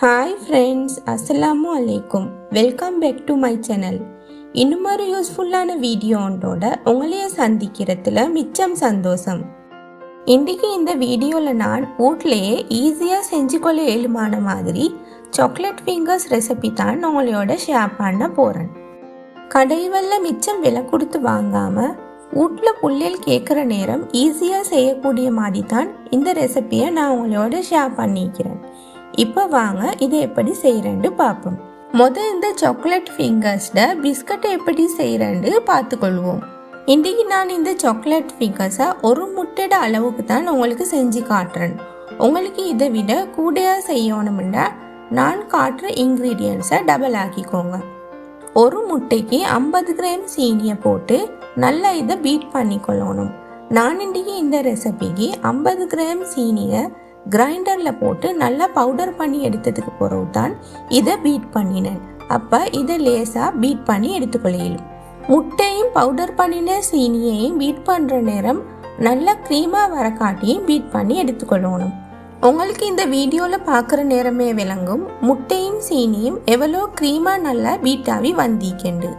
Hi friends அஸ்ஸலாமு அலைக்கும் welcome back to my channel இன்னும் ஒரு யூஸ்ஃபுல்லான வீடியோனோட உங்களையே சந்திக்கிறதுல மிச்சம் சந்தோஷம். இன்றைக்கு இந்த வீடியோவில் நான் வீட்லேயே ஈஸியாக செஞ்சு கொள்ள இயலுமான மாதிரி சாக்லேட் ஃபிங்கர்ஸ் ரெசிபி தான் உங்களோட ஷேர் பண்ண போகிறேன் கடைவல்ல மிச்சம் விலை கொடுத்து வாங்காமல் வீட்டில் புள்ளியல் கேட்குற நேரம் ஈஸியாக செய்யக்கூடிய மாதிரி தான் இந்த ரெசிப்பியை நான் உங்களோட ஷேர் பண்ணிக்கிறேன். இப்போ வாங்க இதை எப்படி செய்கிறேன்னு பார்ப்போம். முதல் இந்த சாக்லேட் ஃபிங்கர்ஸில் பிஸ்கட்டை எப்படி செய்கிறேன்னு பார்த்துக்கொள்வோம். இன்றைக்கி நான் இந்த சாக்லேட் ஃபிங்கர்ஸை ஒரு முட்டையோட அளவுக்கு தான் உங்களுக்கு செஞ்சு காட்டுறேன். உங்களுக்கு இதை விட கூடையாக செய்யணும்னா நான் காட்டுற இன்க்ரீடியன்ஸை டபுள் ஆக்கிக்கோங்க. ஒரு முட்டைக்கு ஐம்பது கிராம் சீனியை போட்டு நல்லா இதை பீட் பண்ணிக்கொள்ளணும். நான் இன்றைக்கி இந்த ரெசிபிக்கு ஐம்பது கிராம் சீனியை கிரைண்டரில் போட்டு நல்லா பவுடர் பண்ணி எடுத்ததுக்கு பிறகு தான் இதை பீட் பண்ணினேன். அப்போ இதை லேசாக பீட் பண்ணி எடுத்துக்கொள்ளையிலும் முட்டையும் பவுடர் பண்ணின சீனியையும் பீட் பண்ணுற நேரம் நல்ல க்ரீமாக வர காட்டியும் பீட் பண்ணி எடுத்துக்கொள்ளணும். உங்களுக்கு இந்த வீடியோவில் பார்க்குற நேரமே விளங்கும். முட்டையும் சீனியும் எவ்வளோ க்ரீமாக நல்லா பீட்டாவி வந்திக்கண்டு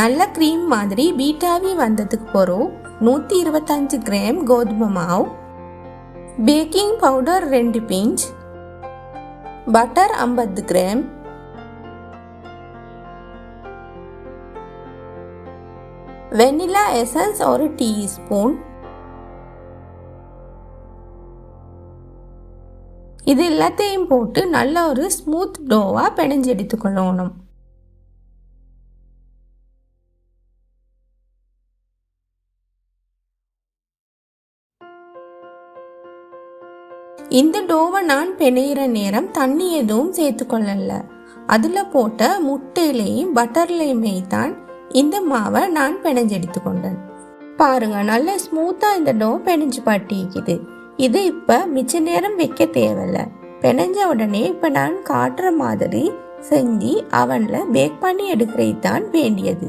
நல்ல க்ரீம் மாதிரி பீட்டாவி வந்ததுக்கு பிறகு நூற்றி இருபத்தஞ்சு கிராம் கோதுமை மாவு பேக்கிங் பவுடர் ரெண்டு பிஞ்ச் பட்டர் ஐம்பது கிராம் வெனிலா எசன்ஸ் ஒரு டீஸ்பூன். இது எல்லாத்தையும் போட்டு நல்ல ஒரு ஸ்மூத் டோவாக பிணைஞ்சு எடுத்துக்கொள்ளணும். இந்த டோவை நான் பிணையிற நேரம் தண்ணி எதுவும் சேர்த்துக்கொள்ளல. அதில் போட்ட முட்டையிலையும் பட்டர்லையுமே தான் இந்த மாவை நான் பிணைஞ்செடுத்து கொண்டேன். பாருங்க நல்ல ஸ்மூத்தாக இந்த டோ பிணைஞ்சு பாட்டிக்குது இது இப்போ மிச்ச நேரம் வைக்க தேவையில்ல. பிணைஞ்ச உடனே இப்போ நான் காட்டுற மாதிரி செஞ்சு அவனில் பேக் பண்ணி எடுக்கிறது தான் வேண்டியது.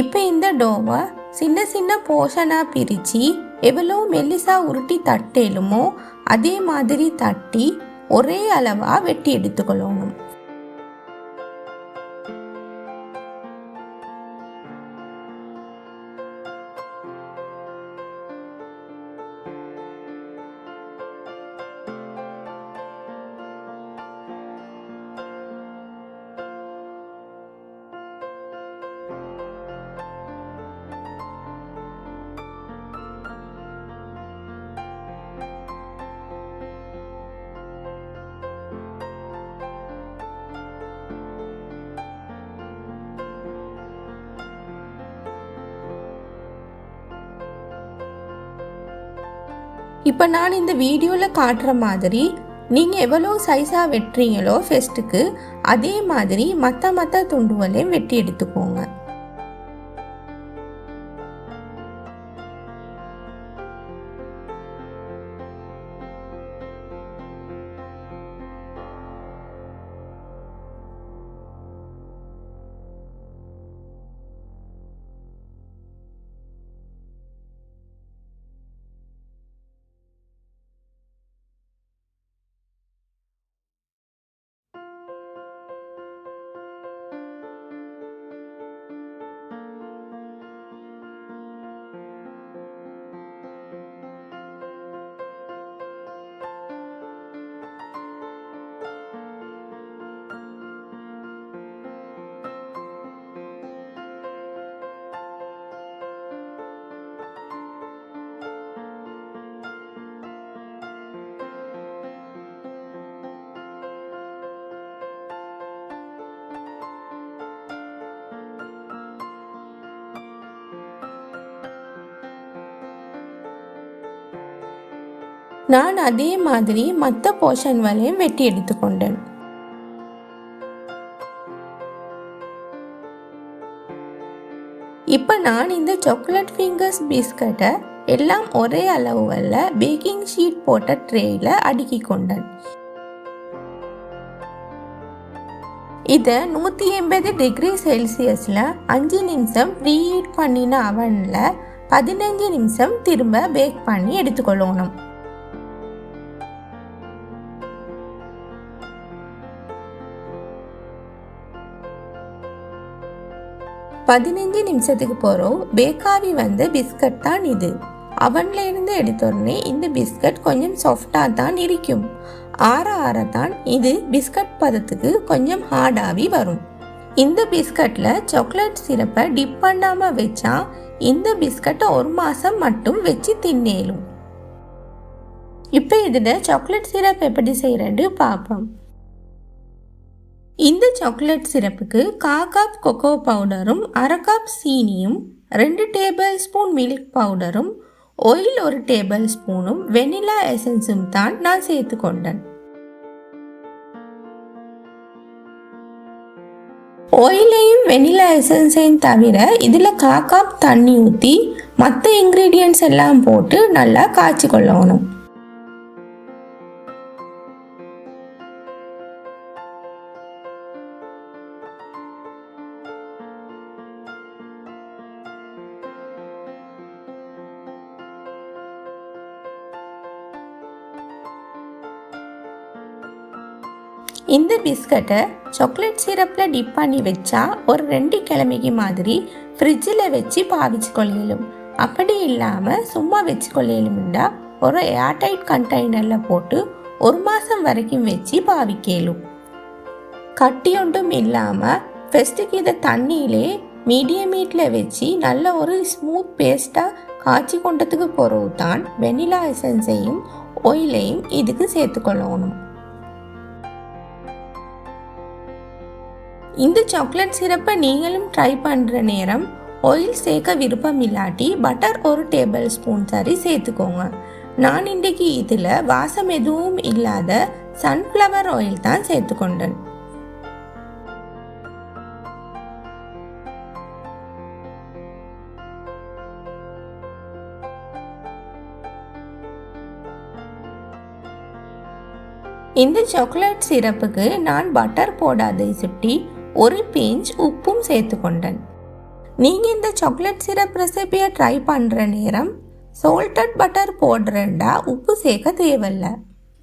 இப்போ இந்த டோவை சின்ன சின்ன போர்ஷனாக பிரித்து எவ்வளோ மெல்லிசா உருட்டி தட்டேலுமோ அதே மாதிரி தட்டி ஒரே அளவாக வெட்டி எடுத்துக்கொள்ளணும். இப்போ நான் இந்த வீடியோவில் காட்டுற மாதிரி நீங்கள் எவ்வளோ சைஸாக வெட்டுறீங்களோ ஃபெஸ்ட்டுக்கு அதே மாதிரி மற்ற மற்ற துண்டுகளையும் வெட்டி எடுத்துக்கோங்க. நான் அதே மாதிரி மற்ற போர்ஷன் வரையும் வெட்டி எடுத்துக்கொண்டேன் இப்போ நான் இந்த சாக்லேட் ஃபிங்கர்ஸ் பிஸ்கட்டை எல்லாம் ஒரே அளவுகளில் பேக்கிங் ஷீட் போட்ட ட்ரேயில் அடுக்கி கொண்டேன். இதை நூற்றி எண்பது டிகிரி செல்சியஸில் அஞ்சு நிமிஷம் ப்ரீஹீட் பண்ணின அவனில் பதினஞ்சு நிமிஷம் திரும்ப பேக் பண்ணி எடுத்துக்கொள்ளணும் பதினஞ்சு நிமிஷத்துக்கு போகிறோம் பேக்காவி வந்த பிஸ்கட் தான் இது. அவன்ல இருந்து இந்த பிஸ்கட் கொஞ்சம் சாஃப்டாக தான் இருக்கும் ஆற ஆற தான் இது பிஸ்கட் பதத்துக்கு கொஞ்சம் ஹார்டாகி வரும். இந்த பிஸ்கட்டில் சாக்லேட் சிரப்பை டிப் பண்ணாமல் வச்சா இந்த பிஸ்கட்டை ஒரு மாதம் மட்டும் வச்சு தின்னேலும். இப்போ இதில் சாக்லேட் சிரப் எப்படி செய்கிறேன்னு பார்ப்போம் இந்த சாக்லேட் சிரப்புக்கு கா கப் கொக்கோ பவுடரும் அரை கப் சீனியும் ரெண்டு டேபிள் ஸ்பூன் மில்க் பவுடரும் ஆயில் ஒரு டேபிள் ஸ்பூனும் வெனிலா எசன்ஸும் தான் நான் சேர்த்து கொண்டேன். ஆயிலையும் வெனிலா எசன்ஸையும் தவிர இதில் கா கப் தண்ணி ஊற்றி மற்ற இன்க்ரீடியன்ட்ஸ் எல்லாம் போட்டு நல்லா காய்ச்சி கொள்ளணும். இந்த பிஸ்கட்டை சாக்லேட் சிரப்பில் டிப் பண்ணி வச்சா ஒரு ரெண்டு கிழமைக்கு மாதிரி ஃப்ரிட்ஜில் வச்சு பாவிச்சு கொள்ளையிலும் அப்படி இல்லாமல் சும்மா வச்சு கொள்ளையிலும்டா ஒரு ஏர்டைட் கண்டெய்னரில் போட்டு ஒரு மாதம் வரைக்கும் வச்சு பாவிக்கலும். கட்டி ஒன்றும் இல்லாமல் ஃபஸ்ட்டுக்கு இதை தண்ணியிலே மீடியம் ஹீட்டில் வச்சு நல்ல ஒரு ஸ்மூத் பேஸ்ட்டாக காய்ச்சி கொண்டதுக்கு பிறகு தான் வெனிலா எசன்ஸையும் ஒயிலையும் இதுக்கு சேர்த்துக்கொள்ளணும். இந்த சாக்லேட் சிரப்பை நீங்களும் ட்ரை பண்ணுற நேரம் ஆயில் சேர்க்க விருப்பம் இல்லாட்டி பட்டர் ஒரு டேபிள் ஸ்பூன் சரி சேர்த்துக்கோங்க. நான் இன்றைக்கு இதில் வாசம் எதுவும் இல்லாத சன்ஃப்ளவர் ஆயில் தான் சேர்த்துக்கொண்டேன். இந்த சாக்லேட் சிரப்புக்கு நான் பட்டர் போடாதை சுட்டி ஒரு பிஞ்ச் உப்பும் சேர்த்து கொண்டேன் நீங்கள் இந்த சாக்லேட் சிரப் ரெசிபியை ட்ரை பண்ணுற நேரம் சோல்டட் பட்டர் போடுறேன்டா உப்பு சேர்க்க தேவையில்ல.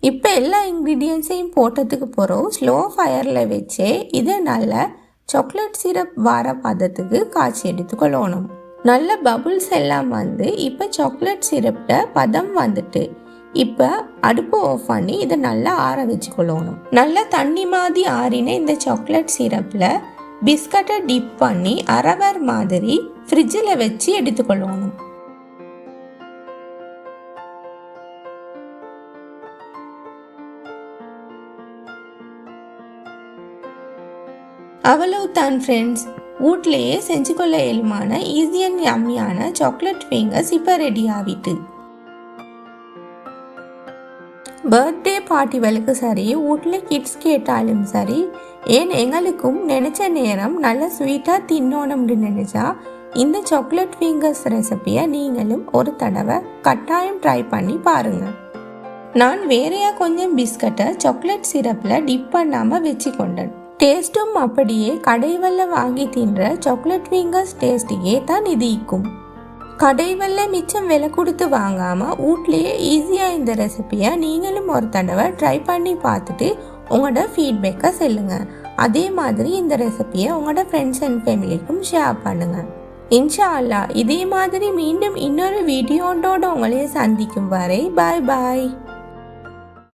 இப்போ எல்லா இன்க்ரீடியன்ஸையும் போட்டதுக்கு போகிறோம் ஸ்லோ ஃபயரில் வச்சே இதை நல்ல சாக்லேட் சிரப் வர பதத்துக்கு காய்ச்சி எடுத்துக்கொள்ளணும் நல்ல பபுள்ஸ் எல்லாம் வந்து இப்போ சாக்லேட் சிரப்ட பதம் வந்துட்டு இப்போ அடுப்பு ஆஃப் பண்ணி இதை நல்லா ஆற வச்சுக்கொள்ளணும். நல்லா தண்ணி மாதிரி ஆறின இந்த சாக்லேட் சிரப்பில் பிஸ்கட்டை டிப் பண்ணி அரவர் மாதிரி ஃப்ரிட்ஜில் வச்சு எடுத்துக்கொள்ளணும். அவ்வளவு தான் ஃப்ரெண்ட்ஸ் வீட்லேயே செஞ்சு கொள்ள இயலுமான ஈஸியன் யம்மியான சாக்லேட் ஃபிங்கர்ஸ் இப்போ ரெடி ஆகிட்டு. பர்த்டே பார்ட்டிகளுக்கு சரி வீட்டில் கிட்ஸ் கேட்டாலும் சரி ஏன் எங்களுக்கும் நினச்ச நேரம் நல்ல ஸ்வீட்டாக தின்னோணும்னு நினச்சா இந்த சாக்லேட் ஃபிங்கர்ஸ் ரெசிப்பியை நீங்களும் ஒரு தடவை கட்டாயம் ட்ரை பண்ணி பாருங்கள் நான் வேறையாக கொஞ்சம் பிஸ்கட்டை சாக்லேட் சிரப்பில் டிப் பண்ணாமல் வச்சு கொண்டேன் டேஸ்ட்டும் அப்படியே கடைவல்ல வாங்கி தின்ற சாக்லேட் ஃபிங்கர்ஸ் டேஸ்டியே தான் இது இக்கும். கடைவல்ல மிச்சம் விலை கொடுத்து வாங்காமல் வீட்லேயே ஈஸியாக இந்த ரெசிப்பியை நீங்களும் ஒரு தடவை ட்ரை பண்ணி பார்த்துட்டு உங்களோட ஃபீட்பேக்கை சொல்லுங்கள் அதே மாதிரி இந்த ரெசிப்பியை உங்களோட ஃப்ரெண்ட்ஸ் அண்ட் ஃபேமிலிக்கும் ஷேர் பண்ணுங்கள் இன்ஷா அல்லா இதே மாதிரி மீண்டும் இன்னொரு வீடியோண்டோட உங்களையே சந்திக்கும் வரை பாய் பாய்